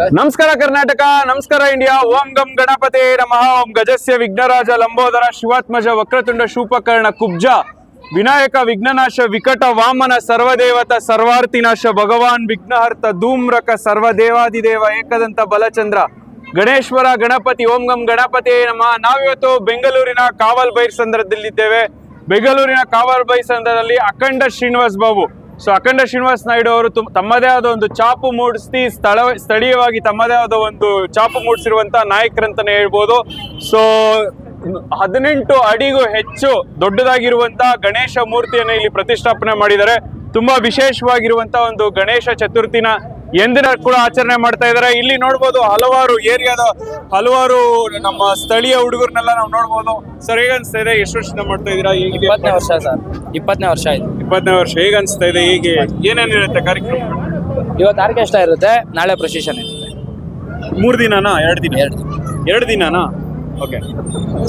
ನಮಸ್ಕಾರ ಕರ್ನಾಟಕ, ನಮಸ್ಕಾರ ಇಂಡಿಯಾ. ಓಂ ಗಂ ಗಣಪತಿ ನಮಃ. ಓಂ ಗಜಸ್ಯ ವಿಘ್ನರಾಜ ಲಂಬೋದರ ಶಿವಾತ್ಮಜ ವಕ್ರತುಂಡ ಶೂಪಕರ್ಣ ಕುಬ್ಜ. ವಿನಾಯಕ ವಿಘ್ನನಾಶ ವಿಕಟ ವಾಮನ ಸರ್ವದೇವತ ಸರ್ವಾರ್ಥಿನಾಶ ಭಗವಾನ್ ವಿಘ್ನಹರ್ತ ಧೂಮ್ರಕ ಸರ್ವದೇವಾದಿದೇವ ಏಕದಂತ ಬಲಚಂದ್ರ. ಗಣೇಶ್ವರ ಗಣಪತಿ, ಓಂ ಗಂ ಗಣಪತಿ ನಮಃ. ನಾವಿವತ್ತು ಬೆಂಗಳೂರಿನ ಕಾವಲ್ ಬೈರ್ಸಂದ್ರದಲ್ಲಿದ್ದೇವೆ ಬೆಂಗಳೂರಿನ ಕಾವಲ್ ಬೈರ್ಸಂದ್ರದಲ್ಲಿ ಅಖಂಡ ಶ್ರೀನಿವಾಸ್ ಬಾಬು. ಸೊ ಅಖಂಡ ಶ್ರೀನಿವಾಸ್ ನಾಯ್ಡು ಅವರು ತುಮ್- ತಮ್ಮದೇ ಆದ ಒಂದು ಚಾಪು ಮೂಡಿಸಿ ಸ್ಥಳ, ಸ್ಥಳೀಯವಾಗಿ ತಮ್ಮದೇ ಆದ ಒಂದು ಚಾಪು ಮೂಡಿಸಿರುವಂತಹ ನಾಯಕರಂತಾನೆ ಹೇಳ್ಬೋದು. ಸೊ, ಹದಿನೆಂಟು ಅಡಿಗೂ ಹೆಚ್ಚು ದೊಡ್ಡದಾಗಿರುವಂತ ಗಣೇಶ ಮೂರ್ತಿಯನ್ನು ಇಲ್ಲಿ ಪ್ರತಿಷ್ಠಾಪನೆ ಮಾಡಿದ್ದಾರೆ. ತುಂಬಾ ವಿಶೇಷವಾಗಿರುವಂತಹ ಒಂದು ಗಣೇಶ ಚತುರ್ಥಿನ ಎಂದಿನ ಕೂಡ ಆಚರಣೆ ಮಾಡ್ತಾ ಇದ್ದಾರೆ. ಇಲ್ಲಿ ನೋಡ್ಬೋದು ಹಲವಾರು ಏರಿಯಾದ ಹಲವಾರು ನಮ್ಮ ಸ್ಥಳೀಯ ಹುಡುಗರನ್ನೆಲ್ಲ ನಾವು ನೋಡ್ಬೋದು. ಸರ್ ಹೇಗೆ ಅನ್ಸ್ತಾ ಇದೆ? ಎಷ್ಟು ವರ್ಷದಿಂದ ಮಾಡ್ತಾ ಇದೀರಾ ಹೇಗಿದೆ ಇಪ್ಪತ್ತನೇ ವರ್ಷ ಸರ್. ಇಪ್ಪತ್ತನೇ ವರ್ಷ ಆಯ್ತು. ಇಪ್ಪತ್ತನೇ ವರ್ಷ. ಹೇಗೆ ಅನ್ಸ್ತಾ ಇದೆ? ಹೇಗೆ ಏನೇನಿರುತ್ತೆ ಕಾರ್ಯಕ್ರಮ ಇವತ್ತು ಆರ್ಕೆಸ್ಟ್ರಾ ಇರುತ್ತೆ ನಾಳೆ ಪ್ರೊಸಿಷನ್ ಇರುತ್ತೆ. ಮೂರು ದಿನನಾ? ಎರಡು ದಿನ? ಎರಡು ದಿನ. ಎರಡು ದಿನನಾ? ಓಕೆ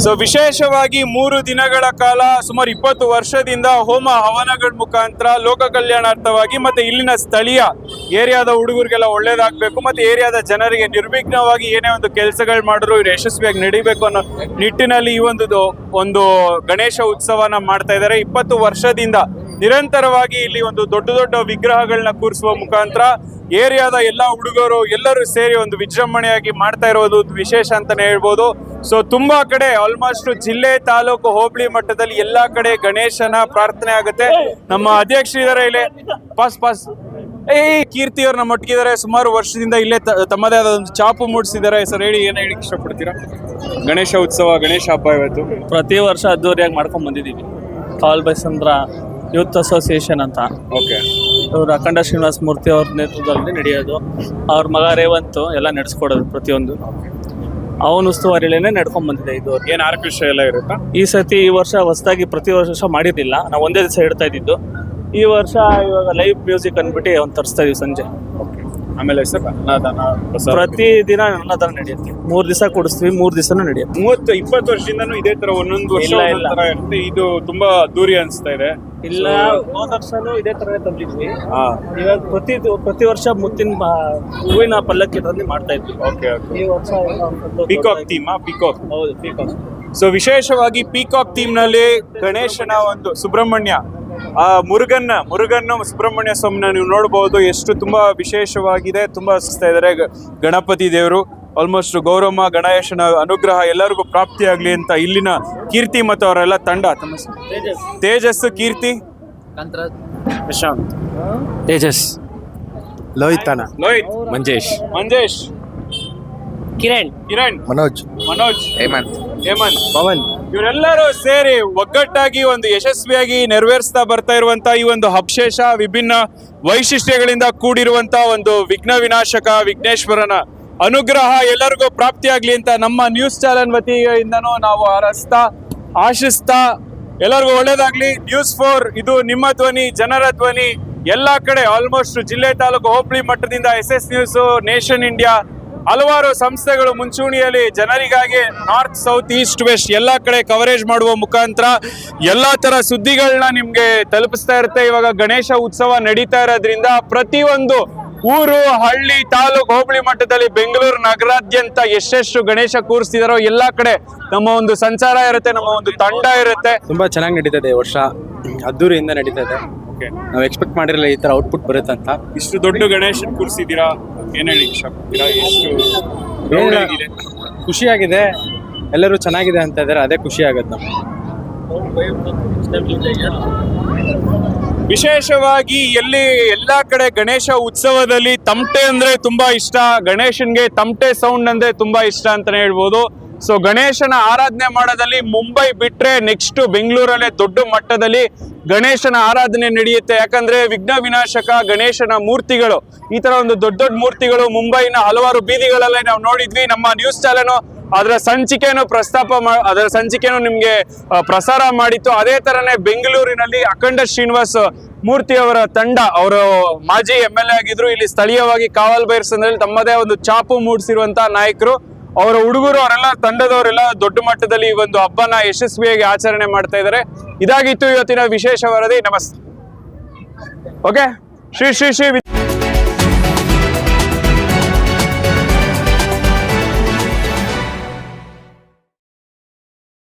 ಸೊ ವಿಶೇಷವಾಗಿ ಮೂರು ದಿನಗಳ ಕಾಲ ಸುಮಾರು ಇಪ್ಪತ್ತು ವರ್ಷದಿಂದ ಹೋಮ ಹವನಗಳ ಮುಖಾಂತರ ಲೋಕ ಕಲ್ಯಾಣಾರ್ಥವಾಗಿ ಮತ್ತೆ ಇಲ್ಲಿನ ಸ್ಥಳೀಯ ಏರಿಯಾದ ಹುಡುಗರಿಗೆಲ್ಲ ಒಳ್ಳೇದಾಗಬೇಕು, ಮತ್ತೆ ಏರಿಯಾದ ಜನರಿಗೆ ನಿರ್ವಿಘ್ನವಾಗಿ ಏನೇ ಒಂದು ಕೆಲಸಗಳು ಮಾಡಿದ್ರು ಯಶಸ್ವಿಯಾಗಿ ನಡಿಬೇಕು ಅನ್ನೋ ನಿಟ್ಟಿನಲ್ಲಿ ಈ ಒಂದು ಒಂದು ಗಣೇಶ ಉತ್ಸವನ ಮಾಡ್ತಾ ಇದ್ದಾರೆ. ಇಪ್ಪತ್ತು ವರ್ಷದಿಂದ ನಿರಂತರವಾಗಿ ಇಲ್ಲಿ ಒಂದು ದೊಡ್ಡ ದೊಡ್ಡ ವಿಗ್ರಹಗಳನ್ನ ಕೂರಿಸುವ ಮುಖಾಂತರ ಏರಿಯಾದ ಎಲ್ಲ ಹುಡುಗರು ಎಲ್ಲರೂ ಸೇರಿ ಒಂದು ವಿಜೃಂಭಣೆಯಾಗಿ ಮಾಡ್ತಾ ಇರೋದು ವಿಶೇಷ ಅಂತಾನೆ ಹೇಳ್ಬೋದು. ಸೊ ತುಂಬಾ ಕಡೆ ಆಲ್ಮೋಸ್ಟ್ ಜಿಲ್ಲೆ, ತಾಲೂಕು, ಹೋಬಳಿ ಮಟ್ಟದಲ್ಲಿ ಎಲ್ಲಾ ಕಡೆ ಗಣೇಶನ ಪ್ರಾರ್ಥನೆ ಆಗುತ್ತೆ. ನಮ್ಮ ಅಧ್ಯಕ್ಷರಿದ್ದಾರೆ ಇಲ್ಲಿ. Pass pass. ಏ ಕೀರ್ತಿ ಅವ್ರು ನಮ್ಮ ಒಟ್ಟಿಗಿದ್ದಾರೆ ಸುಮಾರು ವರ್ಷದಿಂದ ಇಲ್ಲೇ ತಮ್ಮದೇ ಆದ ಒಂದು ಚಾಪು ಮೂಡಿಸಿದ್ದಾರೆ. ಸರ್ ಹೇಳಿ, ಏನ್ ಹೇಳಿ ಇಷ್ಟಪಡ್ತೀರಾ? ಗಣೇಶ ಉತ್ಸವ, ಗಣೇಶ ಹಬ್ಬ ಇವತ್ತು. ಪ್ರತಿ ವರ್ಷ ಅದ್ದೂರಿಯಾಗಿ ಮಾಡ್ಕೊಂಡ್ ಬಂದಿದ್ದೀವಿ. ಕಾಲ್ ಬೈಸಂದ್ರ ಯೂತ್ ಅಸೋಸಿಯೇಷನ್ ಅಂತ. ಓಕೆ. ಇವರು ಅಖಂಡ ಶ್ರೀನಿವಾಸ ಮೂರ್ತಿ ಅವ್ರ ನೇತೃತ್ವದಲ್ಲಿ ನಡೆಯೋದು. ಅವ್ರ ಮಗ ರೇವಂತ್ ಎಲ್ಲ ನಡೆಸ್ಕೊಡೋದು ಪ್ರತಿಯೊಂದು. ಅವನ ಉಸ್ತುವಾರಿಲೇನೆ ನಡ್ಕೊಂಡ್ ಬಂದಿದೆ ಇದು. ಏನ್ ವಿಷಯ ಎಲ್ಲ ಇರುತ್ತಾ? ಈ ಸತಿ ಈ ವರ್ಷ ಹೊಸದಾಗಿ ಪ್ರತಿ ವರ್ಷ ಮಾಡಿರಲಿಲ್ಲ ನಾವು ಒಂದೇ ದಿವಸ ಇಡ್ತಾ ಇದ್ದಿದ್ದು. ಈ ವರ್ಷ ಇವಾಗ ಲೈವ್ ಮ್ಯೂಸಿಕ್ ಅಂದ್ಬಿಟ್ಟು ಒಂದು ತರಿಸ್ತಾ ಇದೀವಿ ಸಂಜೆ. ಆಮೇಲೆ ಸರ್ ಅನ್ನದಾನ ಪ್ರಸಾದ. ಪ್ರತಿ ದಿನ ಅನ್ನದಾನ ನಡೆಯುತ್ತೆ. ಮೂರ್ ದಿವಸ ಕೊಡಿಸ್ತೀವಿ ಮೂರ್ ದಿವಸನೂ ನಡೆಯುತ್ತೆ. ಮೂವತ್ತು ಇಪ್ಪತ್ತು ವರ್ಷದಿಂದನೂ ಇದೇ ತರ ಒಂದೊಂದು ವರ್ಷ ಇಲ್ಲ, ಒಂದೊಂದ್ ತರ ಇರುತ್ತೆ. ಇದು ತುಂಬಾ ದೂರಿ ಅನಿಸ್ತಾ ಇದೆ. ಇಲ್ಲ ಹೋದ ವರ್ಷನೂ ಇದೇ ತರ ತಂದಿದ್ವಿ. ಹಾ. ಇವಾಗ ಪ್ರತಿ ಪ್ರತಿ ವರ್ಷ ಮುತ್ತಿನ ಬ- ಹೂವಿನ ಪಲ್ಲಕ್ಕಿ ತಂದು ಮಾಡ್ತಾ ಇದ್ವಿ. ಓಕೆ ಓಕೆ ಈ ವರ್ಷ ಏನೋ ಒಂದ್ ಸ್ವಲ್ಪ ಪಿಕಾಕ್ ದೊಡ್ಡದಾಗಿ- ಥೀಮ್ ಪಿಕಾಕ್ ಹೌದು ಪೀಕಾಕ್ ಸೊ ವಿಶೇಷವಾಗಿ ಪೀಕಾಕ್ ಥೀಮ್ನಲ್ಲಿ ಗಣೇಶನ ಒಂದು ಸುಬ್ರಹ್ಮಣ್ಯ. ಆ ಮುರುಗನ್ನ ಮುರುಗನ್ನ ಸುಬ್ರಹ್ಮಣ್ಯ ಸ್ವಾಮಿನ ನೀವು ನೋಡಬಹುದು ಎಷ್ಟು ತುಂಬಾ ವಿಶೇಷವಾಗಿದೆ ತುಂಬಾ ಹಸಿಸ್ತಾ ಇದ್ದಾರೆ ಗಣಪತಿ ದೇವರು ಆಲ್ಮೋಸ್ಟ್ ಗೌರಮ್ಮ ಗಣೇಶನ ಅನುಗ್ರಹ ಎಲ್ಲರಿಗೂ ಪ್ರಾಪ್ತಿಯಾಗಲಿ ಅಂತ ಇಲ್ಲಿನ ಕೀರ್ತಿ ಮತ್ತು ಅವರೆಲ್ಲ ತಂಡ. ತೇಜಸ್ಸು ಕೀರ್ತಿ? ಪ್ರಶಾಂತ್. ತೇಜಸ್. ಲೋಹಿತನ ಲೋಹಿತ್. ಮಂಜೇಶ್. ಮಂಜೇಶ್. ಕಿರಣ್. ಕಿರಣ್. ಮನೋಜ್. ಮನೋಜ್. ಹೇಮಂತ್. ಹೇಮಂತ್. ಪವನ್. ಇವರೆಲ್ಲರೂ ಸೇರಿ ಒಗ್ಗಟ್ಟಾಗಿ ಒಂದು ಯಶಸ್ವಿಯಾಗಿ ನೆರವೇರಿಸ್ತಾ ಬರ್ತಾ ಇರುವಂತ ಈ ಒಂದು ಹಬ್ಶೇಷ, ವಿಭಿನ್ನ ವೈಶಿಷ್ಟ್ಯಗಳಿಂದ ಕೂಡಿರುವಂತ ಒಂದು ವಿಘ್ನ ವಿನಾಶಕ ವಿಘ್ನೇಶ್ವರನ ಅನುಗ್ರಹ ಎಲ್ಲರಿಗೂ ಪ್ರಾಪ್ತಿಯಾಗ್ಲಿ ಅಂತ ನಮ್ಮ ನ್ಯೂಸ್ ಚಾನೆಲ್ ವತಿಯಿಂದನೂ ನಾವು ಹರಸ್ತಾ, ಆಶಿಸ್ತಾ, ಎಲ್ಲರಿಗೂ ಒಳ್ಳೇದಾಗ್ಲಿ. ನ್ಯೂಸ್ ಫೋರ್ ಇದು ನಿಮ್ಮ ಧ್ವನಿ, ಜನರ ಧ್ವನಿ. ಎಲ್ಲಾ ಕಡೆ ಆಲ್ಮೋಸ್ಟ್ ಜಿಲ್ಲೆ ತಾಲೂಕು ಹೋಬಳಿ ಮಟ್ಟದಿಂದ S S news nation India ಹಲವಾರು ಸಂಸ್ಥೆಗಳು ಮುಂಚೂಣಿಯಲ್ಲಿ ಜನರಿಗಾಗಿ ನಾರ್ತ್ ಸೌತ್ ಈಸ್ಟ್ ವೆಸ್ಟ್ ಎಲ್ಲ ಕಡೆ ಕವರೇಜ್ ಮಾಡುವ ಮುಖಾಂತರ ಎಲ್ಲ ತರ ಸುದ್ದಿಗಳನ್ನ ನಿಮ್ಗೆ ತಲುಪಿಸ್ತಾ ಇರುತ್ತೆ. ಇವಾಗ ಗಣೇಶ ಉತ್ಸವ ನಡೀತಾ ಇರೋದ್ರಿಂದ ಪ್ರತಿಯೊಂದು ಊರು ಹಳ್ಳಿ ತಾಲೂಕು ಹೋಬಳಿ ಮಟ್ಟದಲ್ಲಿ ಬೆಂಗಳೂರು ನಗರಾದ್ಯಂತ ಎಷ್ಟೆಷ್ಟು ಗಣೇಶ ಕೂರಿಸ್ತಿದಾರೋ ಎಲ್ಲಾ ಕಡೆ ನಮ್ಮ ಒಂದು ಸಂಚಾರ ಇರುತ್ತೆ ನಮ್ಮ ಒಂದು ತಂಡ ಇರುತ್ತೆ. ತುಂಬಾ ಚೆನ್ನಾಗಿ ನಡೀತದೆ ಈ ವರ್ಷ. ಅದ್ದೂರಿಯಿಂದ ನಡೀತದೆ. ನಾವು ಎಕ್ಸ್ಪೆಕ್ಟ್ ಮಾಡಿರಲಿಲ್ಲ ಈ ತರ ಔಟ್ಪುಟ್ ಬರುತ್ತೆ ಅಂತ ಇಷ್ಟು ದೊಡ್ಡ ಗಣೇಶನ್ ಕೂರಿಸಿದೀರಾ? ಏನ್ ಹೇಳಿ ಇಷ್ಟಪಡ್ತೀರಾ ಎಷ್ಟು ಖುಷಿಯಾಗಿದೆ. ಎಲ್ಲರೂ ಚೆನ್ನಾಗಿದೆ ಅಂತ ಇದ್ದಾರೆ ಅದೇ ಖುಷಿ ಆಗುತ್ತೆ ವಿಶೇಷವಾಗಿ ಎಲ್ಲಿ ಎಲ್ಲಾ ಕಡೆ ಗಣೇಶ ಉತ್ಸವದಲ್ಲಿ ತಮಟೆ ಅಂದ್ರೆ ತುಂಬಾ ಇಷ್ಟ. ಗಣೇಶನ್ಗೆ ತಮಟೆ ಸೌಂಡ್ ಅಂದ್ರೆ ತುಂಬಾ ಇಷ್ಟ ಅಂತಾನೆ ಹೇಳ್ಬೋದು. ಸೊ ಗಣೇಶನ ಆರಾಧನೆ ಮಾಡೋದಲ್ಲಿ ಮುಂಬೈ ಬಿಟ್ರೆ ನೆಕ್ಸ್ಟ್ ಬೆಂಗಳೂರಲ್ಲೇ ದೊಡ್ಡ ಮಟ್ಟದಲ್ಲಿ ಗಣೇಶನ ಆರಾಧನೆ ನಡೆಯುತ್ತೆ. ಯಾಕಂದ್ರೆ ವಿಘ್ನ ವಿನಾಶಕ ಗಣೇಶನ ಮೂರ್ತಿಗಳು, ಈ ತರ ಒಂದು ದೊಡ್ಡ ದೊಡ್ಡ ಮೂರ್ತಿಗಳು ಮುಂಬೈನ ಹಲವಾರು ಬೀದಿಗಳಲ್ಲೇ ನಾವು ನೋಡಿದ್ವಿ. ನಮ್ಮ ನ್ಯೂಸ್ ಚಾನೆಲ್ ಅದರ ಸಂಚಿಕೆಯನ್ನು ಪ್ರಸ್ತಾಪ ಮಾ, ಅದರ ಸಂಚಿಕೆಯನ್ನು ನಿಮ್ಗೆ ಪ್ರಸಾರ ಮಾಡಿತ್ತು. ಅದೇ ತರನೇ ಬೆಂಗಳೂರಿನಲ್ಲಿ ಅಖಂಡ ಶ್ರೀನಿವಾಸ್ ಮೂರ್ತಿ ಅವರ ತಂಡ, ಅವರು ಮಾಜಿ ಎಂ ಎಲ್ ಎ ಆಗಿದ್ರು. ಇಲ್ಲಿ ಸ್ಥಳೀಯವಾಗಿ ಕಾವಲ್ ಬೈರ್ಸಂದ್ರಲ್ಲಿ ತಮ್ಮದೇ ಒಂದು ಚಾಪು ಮೂಡಿಸಿರುವಂತಹ ನಾಯಕರು. ಅವರ ಹುಡುಗರು ಅವರೆಲ್ಲ ತಂಡದವರೆಲ್ಲ ದೊಡ್ಡ ಮಟ್ಟದಲ್ಲಿ ಈ ಒಂದು ಹಬ್ಬನ ಯಶಸ್ವಿಯಾಗಿ ಆಚರಣೆ ಮಾಡ್ತಾ ಇದ್ದಾರೆ. ಇದಾಗಿತ್ತು ಇವತ್ತಿನ ವಿಶೇಷ ವರದಿ. ನಮಸ್ತೆ. ಓಕೆ ಶ್ರೀ ಶ್ರೀ ಶ್ರೀ